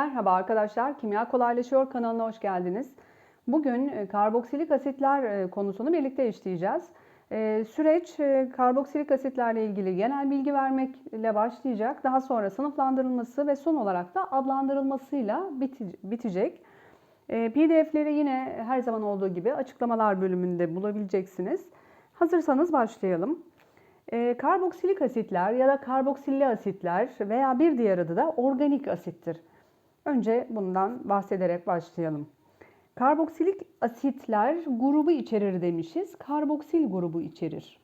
Merhaba arkadaşlar, Kimya Kolaylaşıyor kanalına hoş geldiniz. Bugün e, karboksilik asitler e, konusunu birlikte işleyeceğiz. E, Süreç karboksilik asitlerle ilgili genel bilgi vermekle başlayacak. Daha sonra sınıflandırılması ve son olarak da adlandırılmasıyla bitecek. PDF'leri yine her zaman olduğu gibi açıklamalar bölümünde bulabileceksiniz. Hazırsanız başlayalım. Karboksilik asitler ya da karboksilli asitler veya bir diğer adı da organik asittir. Önce bundan bahsederek başlayalım. Karboksilik asitler grubu içerir demişiz. Karboksil grubu içerir.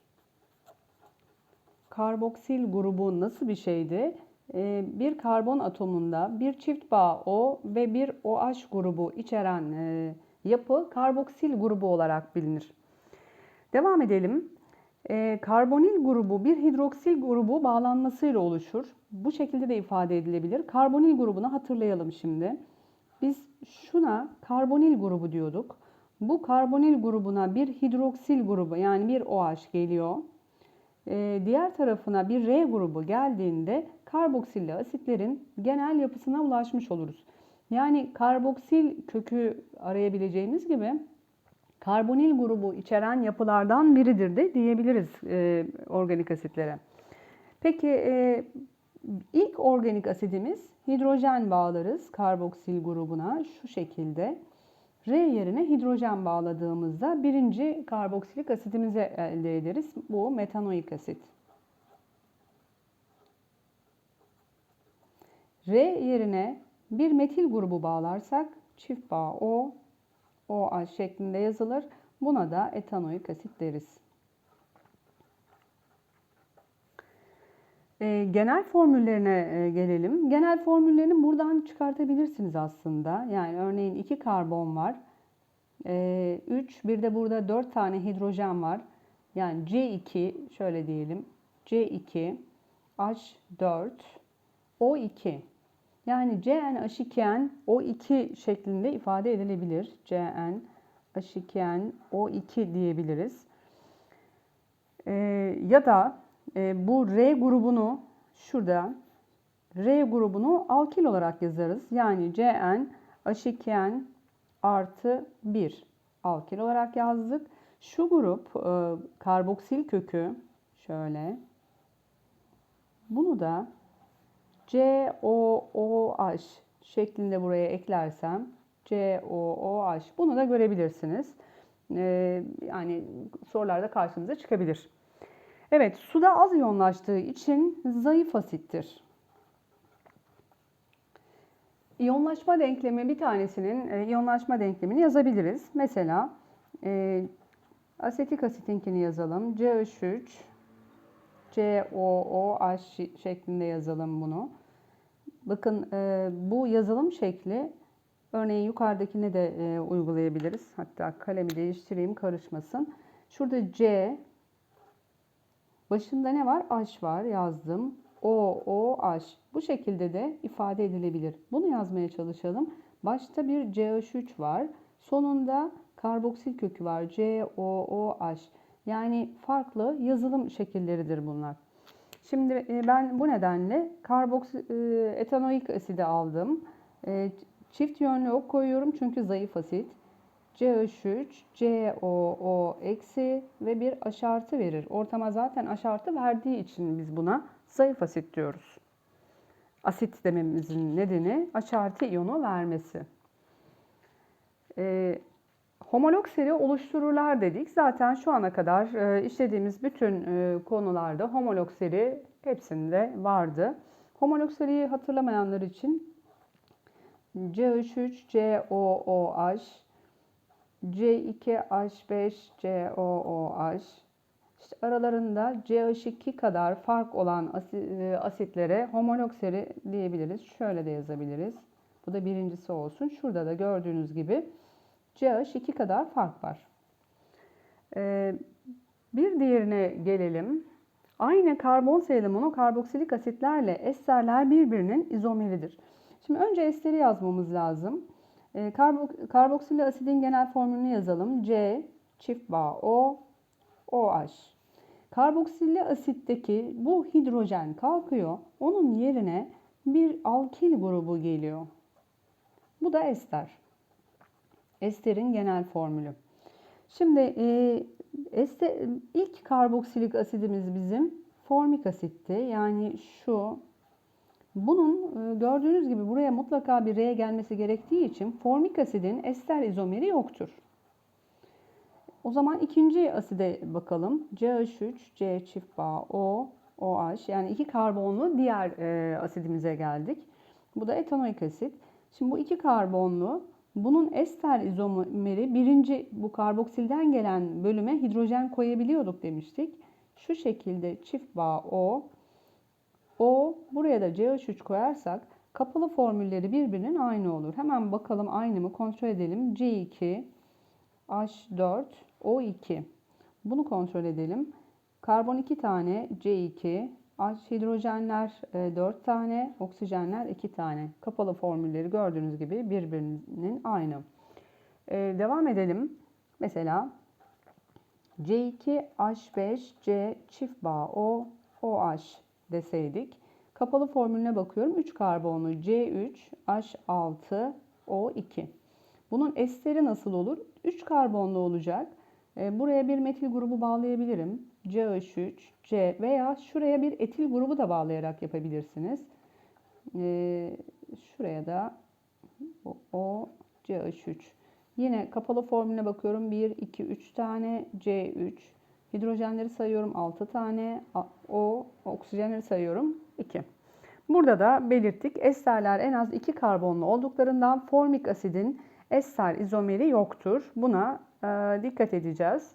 Karboksil grubu nasıl bir şeydi? Ee, Bir karbon atomunda bir çift bağ O ve bir OH grubu içeren e, yapı karboksil grubu olarak bilinir. Devam edelim. Ee, karbonil grubu bir hidroksil grubu bağlanmasıyla oluşur. Bu şekilde de ifade edilebilir. Karbonil grubunu hatırlayalım şimdi. Biz şuna karbonil grubu diyorduk. Bu karbonil grubuna bir hidroksil grubu yani bir OH geliyor. Ee, diğer tarafına bir R grubu geldiğinde karboksilli asitlerin genel yapısına ulaşmış oluruz. Yani karboksil kökü arayabileceğimiz gibi karbonil grubu içeren yapılardan biridir de diyebiliriz e, organik asitlere. Peki e, ilk organik asidimiz hidrojen bağlarız karboksil grubuna şu şekilde. R yerine hidrojen bağladığımızda birinci karboksilik asidimizi elde ederiz. Bu metanoik asit. R yerine bir metil grubu bağlarsak çift bağ O, OH şeklinde yazılır. Buna da etanoik asit deriz. E, genel formüllerine e, gelelim. Genel formüllerini buradan çıkartabilirsiniz aslında. Yani örneğin 2 karbon var. 3, e, bir de burada 4 tane hidrojen var. Yani C2 şöyle diyelim. C2, H4, O2. Yani CnH2n O2 şeklinde ifade edilebilir. Cn H2n O2 diyebiliriz. Ee, ya da e, bu R grubunu şurada R grubunu alkil olarak yazarız. Yani Cn H2n artı 1 alkil olarak yazdık. Şu grup e, karboksil kökü şöyle. Bunu da COOH şeklinde buraya eklersem COOH bunu da görebilirsiniz. Ee, yani sorularda karşınıza çıkabilir. Evet, suda az iyonlaştığı için zayıf asittir. İyonlaşma denklemi bir tanesinin e, iyonlaşma denklemini yazabiliriz. Mesela e, asetik asitinkini yazalım. CH3 COOH şeklinde yazalım bunu. Bakın e, bu yazılım şekli örneğin yukarıdakine de e, uygulayabiliriz. Hatta kalemi değiştireyim karışmasın. Şurada C başında ne var? H var yazdım. O, O, H. Bu şekilde de ifade edilebilir. Bunu yazmaya çalışalım. Başta bir CH3 var. Sonunda karboksil kökü var. C, O, O, H. Yani farklı yazılım şekilleridir bunlar. Şimdi e, ben bu nedenle karboksil e, etanoik asidi aldım. E, çift yönlü ok koyuyorum çünkü zayıf asit. CH3, COO ve bir H artı verir. Ortama zaten H artı verdiği için biz buna zayıf asit diyoruz. Asit dememizin nedeni H artı iyonu vermesi. Homolog seri oluştururlar dedik. Zaten şu ana kadar e, işlediğimiz bütün e, konularda homolog seri hepsinde vardı. Homolog seriyi hatırlamayanlar için CH3, COOH, C2H5, COOH, işte aralarında CH2 kadar fark olan e, asitlere homolog seri diyebiliriz. Şöyle de yazabiliriz. Bu da birincisi olsun. Şurada da gördüğünüz gibi CH2 kadar fark var. Ee, bir diğerine gelelim. Aynı karbon sayılı monokarboksilik asitlerle esterler birbirinin izomeridir. Şimdi önce esteri yazmamız lazım. Ee, karboksil asidin genel formülünü yazalım. C çift bağ O OH. Karboksilli asitteki bu hidrojen kalkıyor. Onun yerine bir alkil grubu geliyor. Bu da ester. Esterin genel formülü. Şimdi e, ester, ilk karboksilik asidimiz bizim formik asitti. Yani şu bunun e, gördüğünüz gibi buraya mutlaka bir R gelmesi gerektiği için formik asidin ester izomeri yoktur. O zaman ikinci aside bakalım. CH3, C çift bağ O, OH yani iki karbonlu diğer e, asidimize geldik. Bu da etanoik asit. Şimdi bu iki karbonlu bunun ester izomeri birinci bu karboksilden gelen bölüme hidrojen koyabiliyorduk demiştik. Şu şekilde çift bağ O, O buraya da CH3 koyarsak kapalı formülleri birbirinin aynı olur. Hemen bakalım aynı mı kontrol edelim. C2, H4, O2. Bunu kontrol edelim. Karbon 2 tane, C2, H hidrojenler 4 tane, oksijenler 2 tane. Kapalı formülleri gördüğünüz gibi birbirinin aynı. Ee, devam edelim. Mesela C2H5C çift bağ O OH deseydik. Kapalı formülüne bakıyorum. 3 karbonlu C3 H6 O2. Bunun esteri nasıl olur? 3 karbonlu olacak. Ee, buraya bir metil grubu bağlayabilirim. CH3, C veya şuraya bir etil grubu da bağlayarak yapabilirsiniz. Ee, şuraya da o, o CH3. Yine kapalı formüle bakıyorum. 1, 2, 3 tane C3. Hidrojenleri sayıyorum 6 tane. O, oksijenleri sayıyorum 2. Burada da belirttik. Esterler en az 2 karbonlu olduklarından formik asidin ester izomeri yoktur. Buna e, dikkat edeceğiz.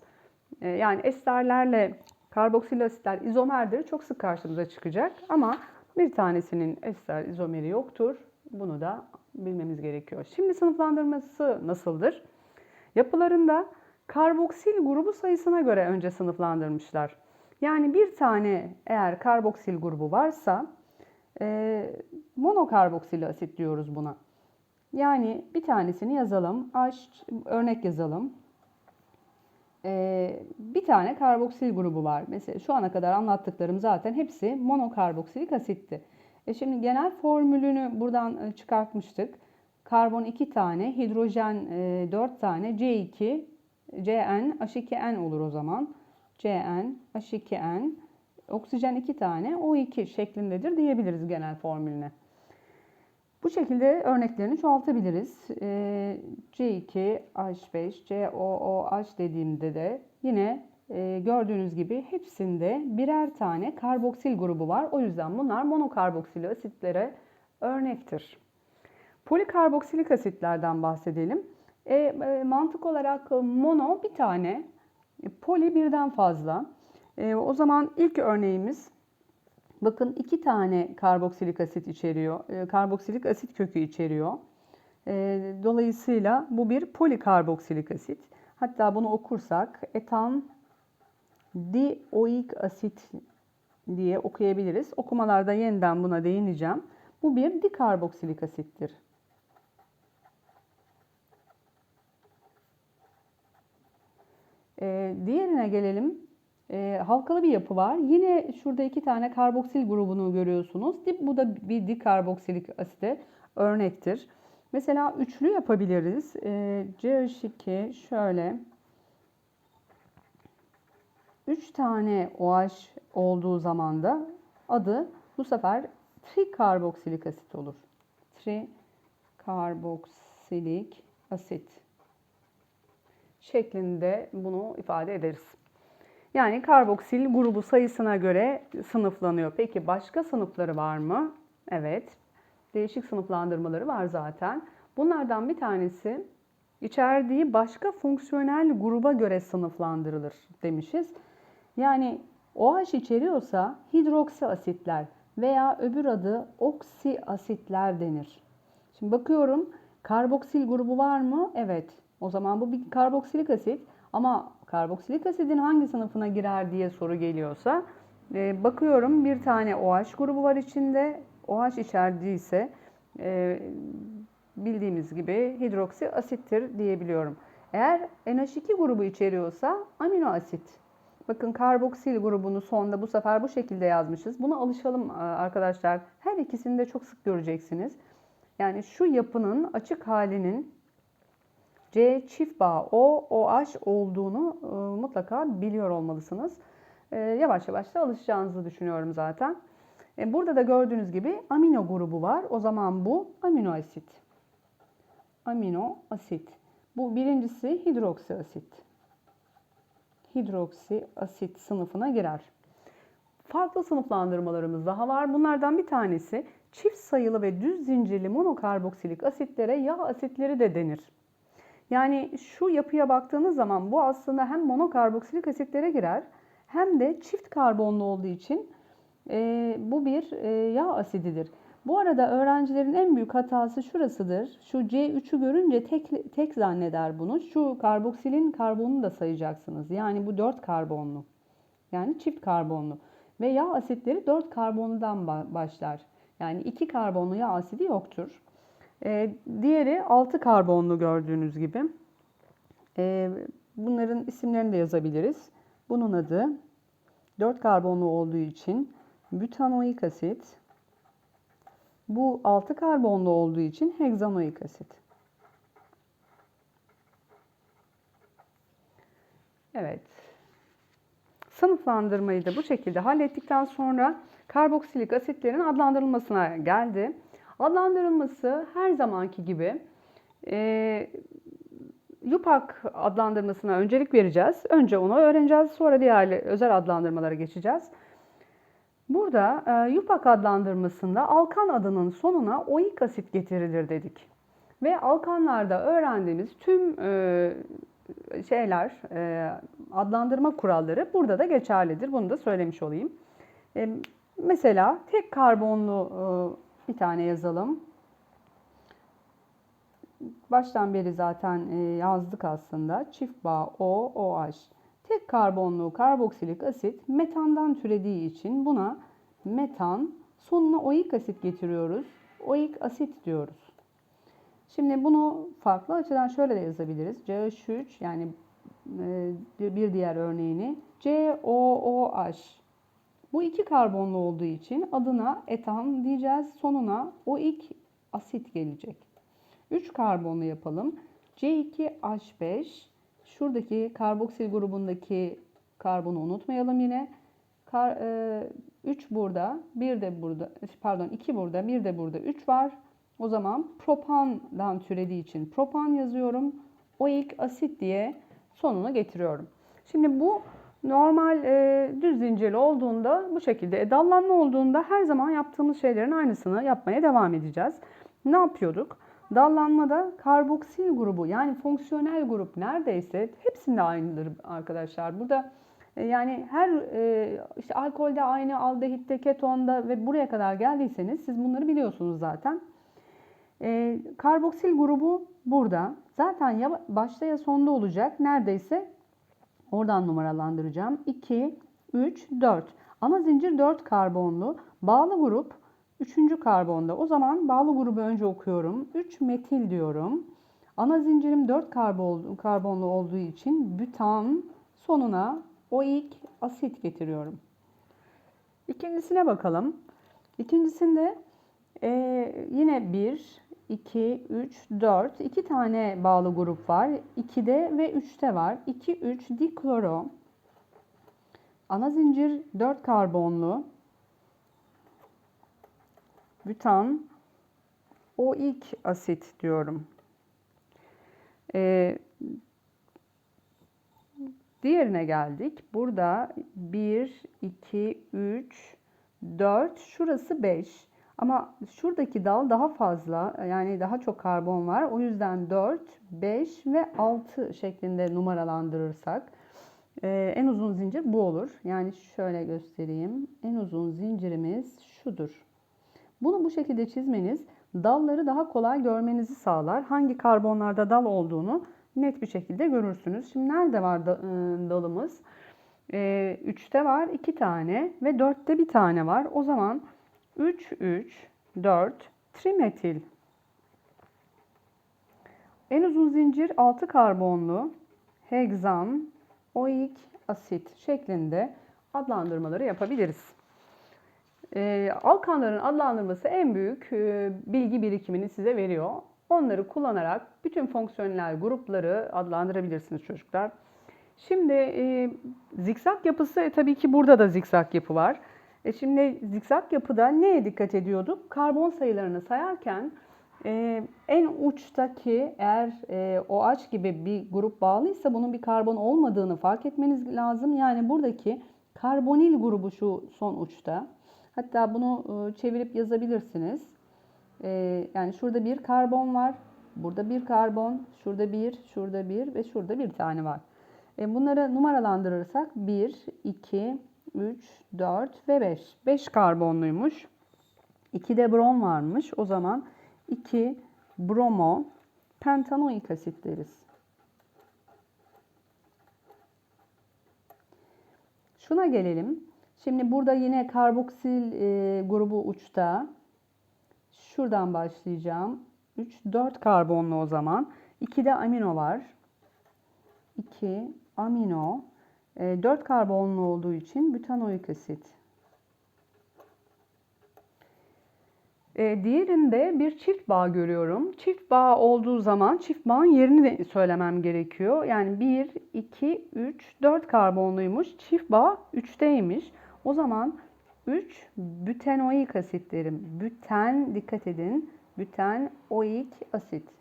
E, yani esterlerle karboksil asitler izomerdir. Çok sık karşımıza çıkacak ama bir tanesinin ester izomeri yoktur. Bunu da bilmemiz gerekiyor. Şimdi sınıflandırması nasıldır? Yapılarında karboksil grubu sayısına göre önce sınıflandırmışlar. Yani bir tane eğer karboksil grubu varsa e, monokarboksil asit diyoruz buna. Yani bir tanesini yazalım. H örnek yazalım. Ee, bir tane karboksil grubu var. Mesela şu ana kadar anlattıklarım zaten hepsi monokarboksilik asitti. E şimdi genel formülünü buradan e, çıkartmıştık. Karbon 2 tane, hidrojen 4 e, tane, C2, Cn, H2n olur o zaman. Cn, H2n, oksijen 2 tane, O2 şeklindedir diyebiliriz genel formülüne. Bu şekilde örneklerini çoğaltabiliriz. Ee, C2, H5, COOH dediğimde de yine e, gördüğünüz gibi hepsinde birer tane karboksil grubu var. O yüzden bunlar monokarboksil asitlere örnektir. Polikarboksilik asitlerden bahsedelim. E, e, mantık olarak mono bir tane, poli birden fazla. E, o zaman ilk örneğimiz Bakın iki tane karboksilik asit içeriyor. E, karboksilik asit kökü içeriyor. E, dolayısıyla bu bir polikarboksilik asit. Hatta bunu okursak etan dioik asit diye okuyabiliriz. Okumalarda yeniden buna değineceğim. Bu bir dikarboksilik asittir. Ee, diğerine gelelim e, halkalı bir yapı var. Yine şurada iki tane karboksil grubunu görüyorsunuz. Bu da bir dikarboksilik asite örnektir. Mesela üçlü yapabiliriz. E, CH2 şöyle 3 tane OH olduğu zaman da adı bu sefer trikarboksilik asit olur. Trikarboksilik asit şeklinde bunu ifade ederiz. Yani karboksil grubu sayısına göre sınıflanıyor. Peki başka sınıfları var mı? Evet. Değişik sınıflandırmaları var zaten. Bunlardan bir tanesi içerdiği başka fonksiyonel gruba göre sınıflandırılır demişiz. Yani OH içeriyorsa hidroksi asitler veya öbür adı oksi asitler denir. Şimdi bakıyorum karboksil grubu var mı? Evet. O zaman bu bir karboksilik asit ama karboksilik asidin hangi sınıfına girer diye soru geliyorsa e, bakıyorum bir tane OH grubu var içinde. OH içerdiyse e, bildiğimiz gibi hidroksi asittir diyebiliyorum. Eğer NH2 grubu içeriyorsa amino asit. Bakın karboksil grubunu sonda bu sefer bu şekilde yazmışız. Buna alışalım e, arkadaşlar. Her ikisini de çok sık göreceksiniz. yani şu yapının açık halinin C çift bağ O, OH olduğunu e, mutlaka biliyor olmalısınız. E, yavaş yavaş da alışacağınızı düşünüyorum zaten. E, burada da gördüğünüz gibi amino grubu var. O zaman bu amino asit. Amino asit. Bu birincisi hidroksi asit. Hidroksi asit sınıfına girer. Farklı sınıflandırmalarımız daha var. Bunlardan bir tanesi çift sayılı ve düz zincirli monokarboksilik asitlere yağ asitleri de denir. Yani şu yapıya baktığınız zaman bu aslında hem monokarboksilik asitlere girer hem de çift karbonlu olduğu için e, bu bir e, yağ asididir. Bu arada öğrencilerin en büyük hatası şurasıdır. Şu C3'ü görünce tek, tek zanneder bunu. Şu karboksilin karbonunu da sayacaksınız. Yani bu 4 karbonlu. Yani çift karbonlu. Ve yağ asitleri 4 karbonludan başlar. Yani 2 karbonlu yağ asidi yoktur. E, diğeri 6 karbonlu gördüğünüz gibi. E, bunların isimlerini de yazabiliriz. Bunun adı 4 karbonlu olduğu için butanoik asit. Bu 6 karbonlu olduğu için hegzanoik asit. Evet. Sınıflandırmayı da bu şekilde hallettikten sonra karboksilik asitlerin adlandırılmasına geldi. Adlandırılması her zamanki gibi e, YUPAC adlandırmasına öncelik vereceğiz. Önce onu öğreneceğiz. Sonra diğer özel adlandırmalara geçeceğiz. Burada e, YUPAC adlandırmasında alkan adının sonuna oik asit getirilir dedik. Ve alkanlarda öğrendiğimiz tüm e, şeyler, e, adlandırma kuralları burada da geçerlidir. Bunu da söylemiş olayım. E, mesela tek karbonlu e, bir tane yazalım. Baştan beri zaten e, yazdık aslında. Çift bağ O, OH. Tek karbonlu karboksilik asit metandan türediği için buna metan sonuna oik asit getiriyoruz. Oik asit diyoruz. Şimdi bunu farklı açıdan şöyle de yazabiliriz. CH3 yani e, bir diğer örneğini COOH. Bu iki karbonlu olduğu için adına etan diyeceğiz. Sonuna oik asit gelecek. 3 karbonlu yapalım. C2H5 şuradaki karboksil grubundaki karbonu unutmayalım yine. Kar, e, 3 burada, 1 de burada, pardon 2 burada, 1 de burada 3 var. O zaman propandan türediği için propan yazıyorum. Oik asit diye sonunu getiriyorum. Şimdi bu normal e, düz zincirli olduğunda bu şekilde. E, dallanma olduğunda her zaman yaptığımız şeylerin aynısını yapmaya devam edeceğiz. Ne yapıyorduk? Dallanmada karboksil grubu yani fonksiyonel grup neredeyse hepsinde aynıdır arkadaşlar. Burada e, yani her e, işte alkolde aynı, aldehitte, ketonda ve buraya kadar geldiyseniz siz bunları biliyorsunuz zaten. E, karboksil grubu burada. Zaten ya başta ya sonda olacak. Neredeyse oradan numaralandıracağım. 2, 3, 4. Ana zincir 4 karbonlu. Bağlı grup 3. karbonda. O zaman bağlı grubu önce okuyorum. 3 metil diyorum. Ana zincirim 4 karbonlu olduğu için bütan sonuna oik asit getiriyorum. İkincisine bakalım. İkincisinde e, yine 1, 2, 3, 4. 2 tane bağlı grup var. 2'de ve 3'te var. 2, 3 dikloro. Ana zincir 4 karbonlu. Bütan oik asit diyorum. Ee, diğerine geldik. Burada 1, 2, 3, 4. Şurası 5. Ama şuradaki dal daha fazla yani daha çok karbon var. O yüzden 4, 5 ve 6 şeklinde numaralandırırsak e, en uzun zincir bu olur. Yani şöyle göstereyim. En uzun zincirimiz şudur. Bunu bu şekilde çizmeniz dalları daha kolay görmenizi sağlar. Hangi karbonlarda dal olduğunu net bir şekilde görürsünüz. Şimdi nerede var ıı, dalımız? 3'te e, var 2 tane ve 4'te bir tane var. O zaman 3, 3, 4 trimetil. En uzun zincir 6 karbonlu hegzan oik asit şeklinde adlandırmaları yapabiliriz. E, alkanların adlandırması en büyük e, bilgi birikimini size veriyor. Onları kullanarak bütün fonksiyonel grupları adlandırabilirsiniz çocuklar. Şimdi e, zikzak yapısı e, tabii ki burada da zikzak yapı var. E, şimdi zikzak yapıda neye dikkat ediyorduk? Karbon sayılarını sayarken e, en uçtaki eğer e, OH gibi bir grup bağlıysa bunun bir karbon olmadığını fark etmeniz lazım. Yani buradaki karbonil grubu şu son uçta. Hatta bunu e, çevirip yazabilirsiniz. E, yani şurada bir karbon var. Burada bir karbon, şurada bir, şurada bir ve şurada bir tane var. E, bunları numaralandırırsak 1, 2, 3, 4 ve 5. 5 karbonluymuş. 2 de brom varmış. O zaman 2 bromo pentanoik asit deriz. Şuna gelelim. Şimdi burada yine karboksil e, grubu uçta. Şuradan başlayacağım. 3, 4 karbonlu o zaman. 2 de amino var. 2 amino. E, 4 karbonlu olduğu için butanoik asit. E, diğerinde bir çift bağ görüyorum. Çift bağ olduğu zaman çift bağın yerini de söylemem gerekiyor. Yani 1, 2, 3, 4 karbonluymuş. Çift bağ 3'teymiş. O zaman 3 butanoik asit derim. Büten dikkat edin. Butanoik asit.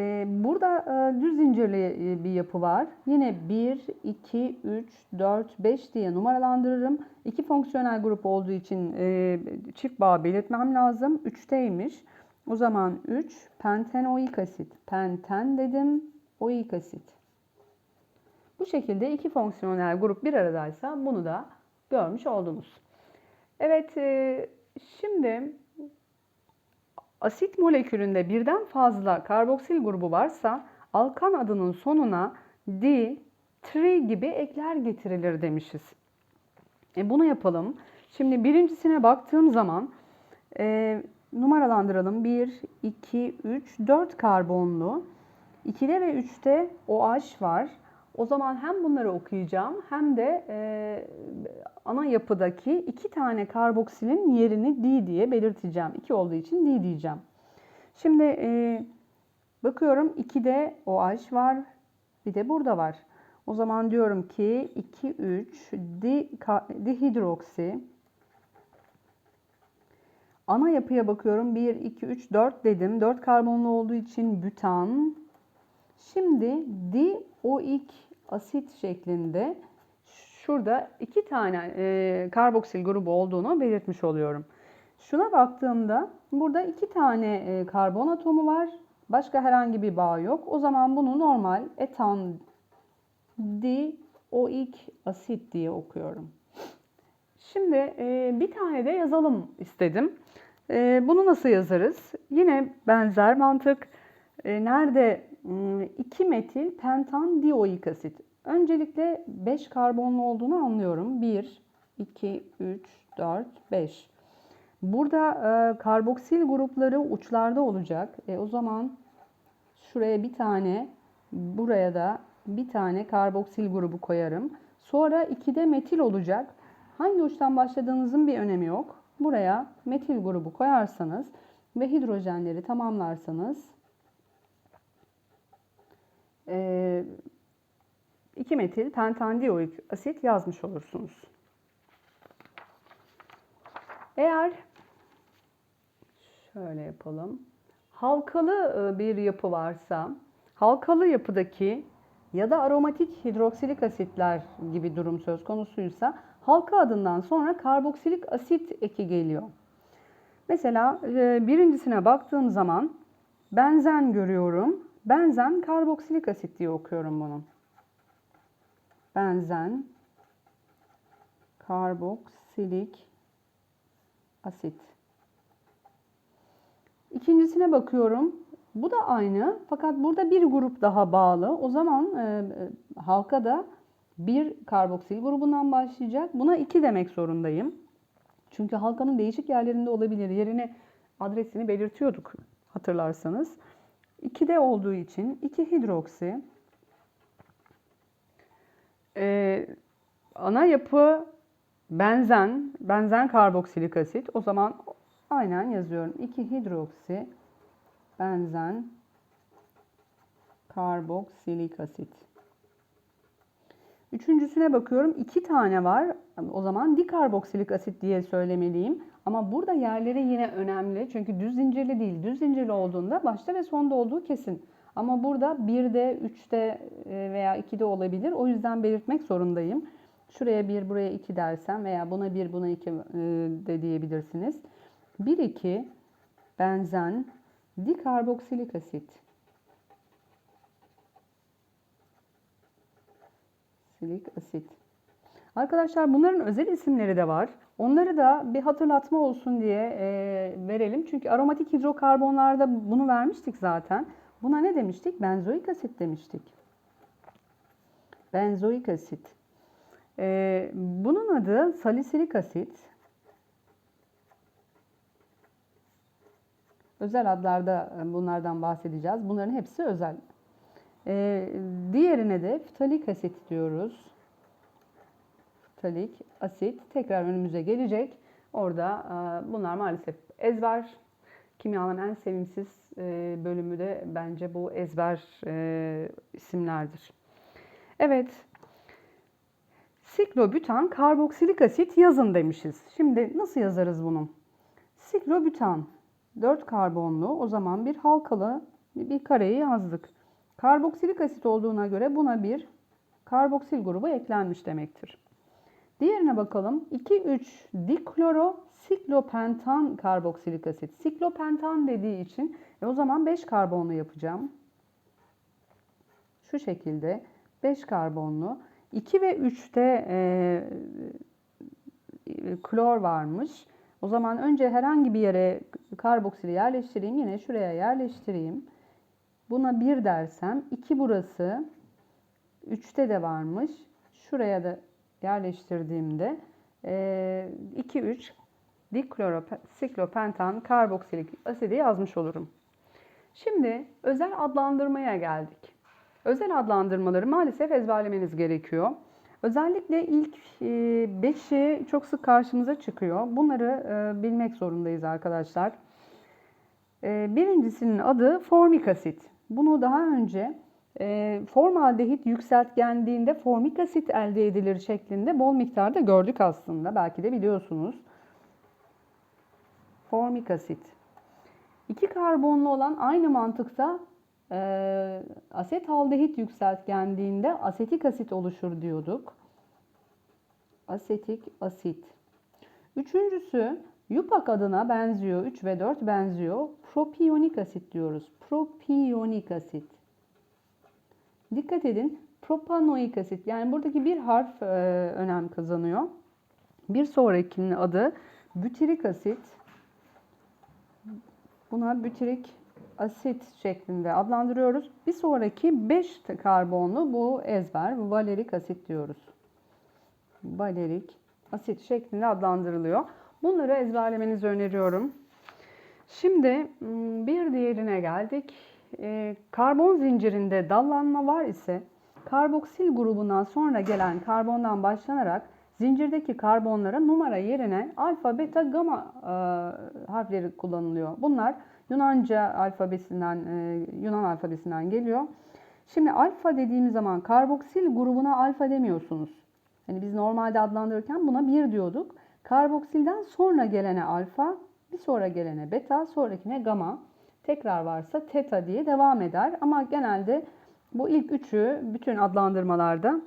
Ee, burada e, düz zincirli e, bir yapı var. Yine 1, 2, 3, 4, 5 diye numaralandırırım. İki fonksiyonel grup olduğu için e, çift bağ belirtmem lazım. 3'teymiş. O zaman 3 pentenoik asit. Penten dedim, oik asit. Bu şekilde iki fonksiyonel grup bir aradaysa bunu da görmüş oldunuz. Evet, şimdi asit molekülünde birden fazla karboksil grubu varsa alkan adının sonuna di, tri gibi ekler getirilir demişiz. E bunu yapalım. Şimdi birincisine baktığım zaman e, numaralandıralım. 1, 2, 3, 4 karbonlu. 2'de ve 3'te OH var. O zaman hem bunları okuyacağım hem de e, ana yapıdaki iki tane karboksilin yerini D diye belirteceğim. 2 olduğu için D diyeceğim. Şimdi e, bakıyorum 2'de OH var. Bir de burada var. O zaman diyorum ki 2, 3 di, dihidroksi. Ana yapıya bakıyorum. 1, 2, 3, 4 dedim. 4 karbonlu olduğu için bütan. Şimdi dioik asit şeklinde şurada iki tane e, karboksil grubu olduğunu belirtmiş oluyorum. Şuna baktığımda burada iki tane e, karbon atomu var. Başka herhangi bir bağ yok. O zaman bunu normal etan dioik asit diye okuyorum. Şimdi e, bir tane de yazalım istedim. E, bunu nasıl yazarız? Yine benzer mantık. E, nerede 2 metil pentan dioik asit. Öncelikle 5 karbonlu olduğunu anlıyorum. 1, 2, 3, 4, 5. Burada e, karboksil grupları uçlarda olacak. E, o zaman şuraya bir tane, buraya da bir tane karboksil grubu koyarım. Sonra 2'de metil olacak. Hangi uçtan başladığınızın bir önemi yok. Buraya metil grubu koyarsanız ve hidrojenleri tamamlarsanız 2 ee, metil pentandioik asit yazmış olursunuz. Eğer şöyle yapalım. Halkalı e, bir yapı varsa, halkalı yapıdaki ya da aromatik hidroksilik asitler gibi durum söz konusuysa halka adından sonra karboksilik asit eki geliyor. Mesela e, birincisine baktığım zaman benzen görüyorum. Benzen karboksilik asit diye okuyorum bunu. Benzen karboksilik asit. İkincisine bakıyorum. Bu da aynı fakat burada bir grup daha bağlı. O zaman e, e halkada bir karboksil grubundan başlayacak. Buna iki demek zorundayım. Çünkü halkanın değişik yerlerinde olabilir. Yerine adresini belirtiyorduk hatırlarsanız. 2'de olduğu için 2 hidroksi ee, ana yapı benzen, benzen karboksilik asit. O zaman aynen yazıyorum. 2 hidroksi benzen karboksilik asit. Üçüncüsüne bakıyorum. iki tane var. O zaman dikarboksilik asit diye söylemeliyim. Ama burada yerleri yine önemli. Çünkü düz zincirli değil. Düz zincirli olduğunda başta ve sonda olduğu kesin. Ama burada 1'de, 3'te e, veya 2'de olabilir. O yüzden belirtmek zorundayım. Şuraya 1, buraya 2 dersem veya buna 1, buna 2 e, de diyebilirsiniz. 1, 2 benzen dikarboksilik asit. Silik asit. Arkadaşlar bunların özel isimleri de var. Onları da bir hatırlatma olsun diye e, verelim. Çünkü aromatik hidrokarbonlarda bunu vermiştik zaten. Buna ne demiştik? Benzoik asit demiştik. Benzoik asit. E, bunun adı salisilik asit. Özel adlarda bunlardan bahsedeceğiz. Bunların hepsi özel. E, diğerine de ftalik asit diyoruz. Ftalik asit tekrar önümüze gelecek. Orada e, bunlar maalesef ezber. Kimyanın en sevimsiz e, bölümü de bence bu ezber e, isimlerdir. Evet. Siklobütan karboksilik asit yazın demişiz. Şimdi nasıl yazarız bunu? Siklobütan 4 karbonlu o zaman bir halkalı bir kareyi yazdık. Karboksilik asit olduğuna göre buna bir karboksil grubu eklenmiş demektir. Diğerine bakalım. 2-3 dikloro siklopentan karboksilik asit. Siklopentan dediği için e o zaman 5 karbonlu yapacağım. Şu şekilde 5 karbonlu. 2 ve 3'te e, klor varmış. O zaman önce herhangi bir yere karboksili yerleştireyim. Yine şuraya yerleştireyim. Buna 1 dersem 2 burası 3'te de varmış. Şuraya da yerleştirdiğimde 2-3 diklorosiklopentan karboksilik asidi yazmış olurum. Şimdi özel adlandırmaya geldik. Özel adlandırmaları maalesef ezberlemeniz gerekiyor. Özellikle ilk 5'i çok sık karşımıza çıkıyor. Bunları bilmek zorundayız arkadaşlar. Birincisinin adı formik asit. Bunu daha önce e, formaldehit yükseltgendiğinde formik asit elde edilir şeklinde bol miktarda gördük aslında. Belki de biliyorsunuz. Formik asit. İki karbonlu olan aynı mantıkta e, asetaldehit yükseltgendiğinde asetik asit oluşur diyorduk. Asetik asit. Üçüncüsü Yupak adına benziyor. 3 ve 4 benziyor. Propiyonik asit diyoruz. Propiyonik asit. Dikkat edin. Propanoik asit. Yani buradaki bir harf e, önem kazanıyor. Bir sonrakinin adı bütirik asit. Buna bütirik asit şeklinde adlandırıyoruz. Bir sonraki 5 karbonlu bu ezber. Valerik asit diyoruz. Valerik asit şeklinde adlandırılıyor. Bunları ezberlemenizi öneriyorum. Şimdi bir diğerine geldik. Ee, karbon zincirinde dallanma var ise karboksil grubundan sonra gelen karbondan başlanarak zincirdeki karbonlara numara yerine alfa, beta, gamma e, harfleri kullanılıyor. Bunlar Yunanca alfabesinden, e, Yunan alfabesinden geliyor. Şimdi alfa dediğimiz zaman karboksil grubuna alfa demiyorsunuz. Hani biz normalde adlandırırken buna bir diyorduk. Karboksilden sonra gelene alfa, bir sonra gelene beta, sonrakine gamma. Tekrar varsa teta diye devam eder. Ama genelde bu ilk üçü bütün adlandırmalarda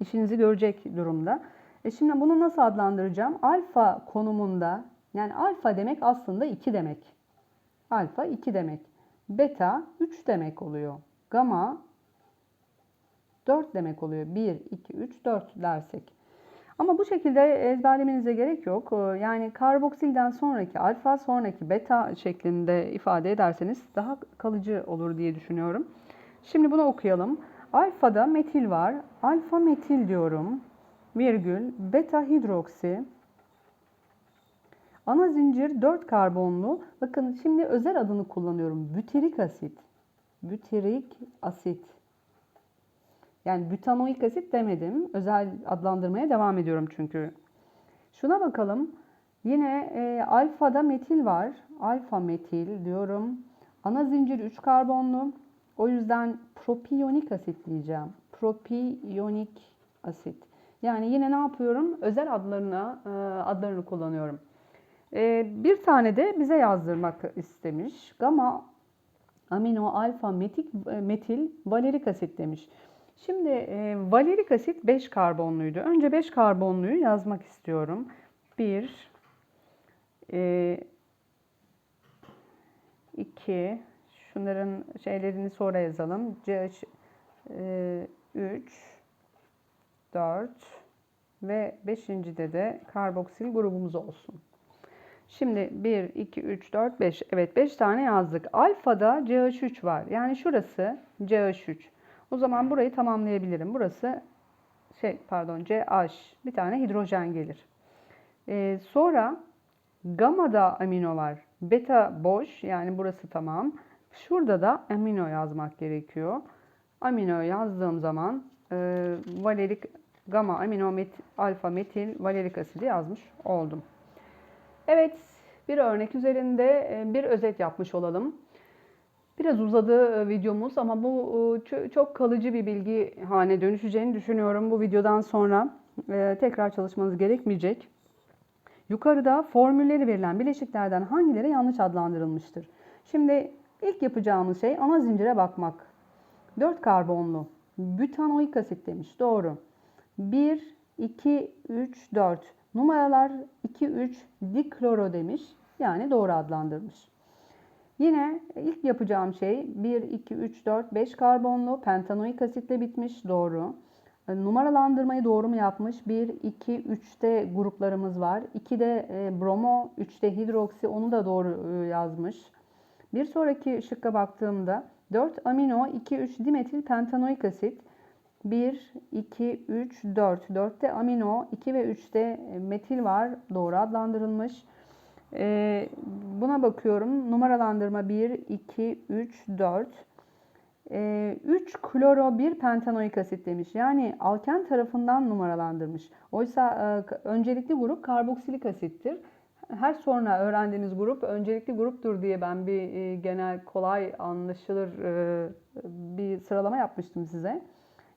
işinizi görecek durumda. E şimdi bunu nasıl adlandıracağım? Alfa konumunda yani alfa demek aslında 2 demek. Alfa 2 demek. Beta 3 demek oluyor. Gamma 4 demek oluyor. 1, 2, 3, 4 dersek. Ama bu şekilde ezberlemenize gerek yok. Ee, yani karboksilden sonraki alfa, sonraki beta şeklinde ifade ederseniz daha kalıcı olur diye düşünüyorum. Şimdi bunu okuyalım. Alfada metil var. Alfa metil diyorum. Virgül. Beta hidroksi. Ana zincir 4 karbonlu. Bakın şimdi özel adını kullanıyorum. Bütirik asit. Bütirik asit. Yani butanoik asit demedim. Özel adlandırmaya devam ediyorum çünkü. Şuna bakalım. Yine e, alfada metil var. Alfa metil diyorum. Ana zincir 3 karbonlu. O yüzden propiyonik asit diyeceğim. Propiyonik asit. Yani yine ne yapıyorum? Özel adlarına e, adlarını kullanıyorum. E, bir tane de bize yazdırmak istemiş. Gamma amino alfa metik, e, metil valerik asit demiş. Şimdi e, valerik asit 5 karbonluydu. Önce 5 karbonluyu yazmak istiyorum. 1 2 şunların şeylerini sonra yazalım. CH 3 4 ve 5. de karboksil grubumuz olsun. Şimdi 1, 2, 3, 4, 5. Evet 5 tane yazdık. Alfada CH3 var. Yani şurası CH3. O zaman burayı tamamlayabilirim. Burası şey pardon CH. Bir tane hidrojen gelir. Ee, sonra gamada amino var. Beta boş yani burası tamam. Şurada da amino yazmak gerekiyor. Amino yazdığım zaman e, valerik gamma amino met, alfa metil valerik asidi yazmış oldum. Evet, bir örnek üzerinde e, bir özet yapmış olalım. Biraz uzadı e, videomuz ama bu e, çok kalıcı bir bilgi haline dönüşeceğini düşünüyorum. Bu videodan sonra tekrar çalışmanız gerekmeyecek. Yukarıda formülleri verilen bileşiklerden hangileri yanlış adlandırılmıştır? Şimdi ilk yapacağımız şey ana zincire bakmak. 4 karbonlu butanoik asit demiş. Doğru. 1, 2, 3, 4. Numaralar 2, 3 dikloro demiş. Yani doğru adlandırmış. Yine ilk yapacağım şey 1, 2, 3, 4, 5 karbonlu pentanoik asitle bitmiş. Doğru. Numaralandırmayı doğru mu yapmış? 1, 2, 3'te gruplarımız var. 2'de e, bromo, 3'te hidroksi onu da doğru e, yazmış. Bir sonraki şıkka baktığımda 4 amino, 2, 3 dimetil pentanoik asit. 1, 2, 3, 4. 4'te amino, 2 ve 3'te metil var. Doğru adlandırılmış. Ee, buna bakıyorum. Numaralandırma 1, 2, 3, 4. Ee, 3 kloro 1 pentanoik asit demiş. Yani alken tarafından numaralandırmış. Oysa e, öncelikli grup karboksilik asittir. Her sonra öğrendiğiniz grup öncelikli gruptur diye ben bir e, genel kolay anlaşılır e, bir sıralama yapmıştım size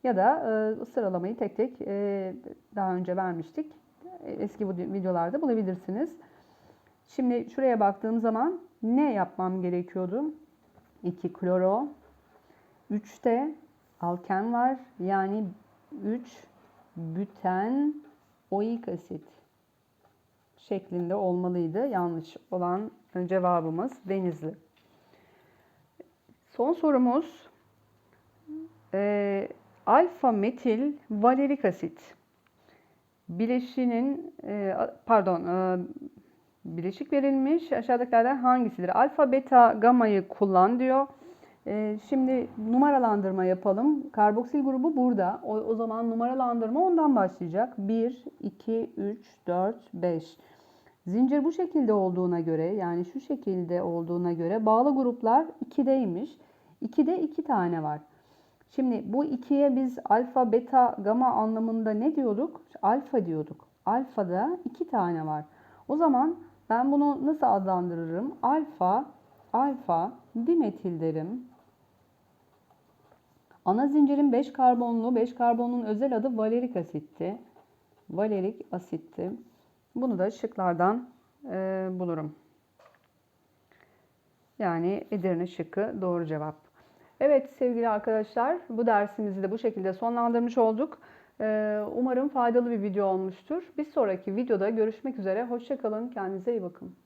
ya da e, sıralamayı tek tek e, daha önce vermiştik. Eski bu videolarda bulabilirsiniz. Şimdi şuraya baktığım zaman ne yapmam gerekiyordu? 2 kloro, 3'te alken var. Yani 3 büten oik asit şeklinde olmalıydı. Yanlış olan cevabımız Denizli. Son sorumuz. Ee, alfa metil valerik asit bileşinin e, pardon e, bileşik verilmiş aşağıdakilerden hangisidir? Alfa, beta, gamayı kullan diyor. E, şimdi numaralandırma yapalım. Karboksil grubu burada. O, o zaman numaralandırma ondan başlayacak. 1, 2, 3, 4, 5. Zincir bu şekilde olduğuna göre yani şu şekilde olduğuna göre bağlı gruplar 2'deymiş. 2'de 2 tane var. Şimdi bu ikiye biz alfa, beta, gamma anlamında ne diyorduk? Alfa diyorduk. Alfada iki tane var. O zaman ben bunu nasıl adlandırırım? Alfa, alfa, dimetil derim. Ana zincirin 5 karbonlu, 5 karbonun özel adı valerik asitti. Valerik asitti. Bunu da şıklardan e, bulurum. Yani Edirne şıkkı doğru cevap. Evet sevgili arkadaşlar bu dersimizi de bu şekilde sonlandırmış olduk. Ee, umarım faydalı bir video olmuştur. Bir sonraki videoda görüşmek üzere. Hoşçakalın. Kendinize iyi bakın.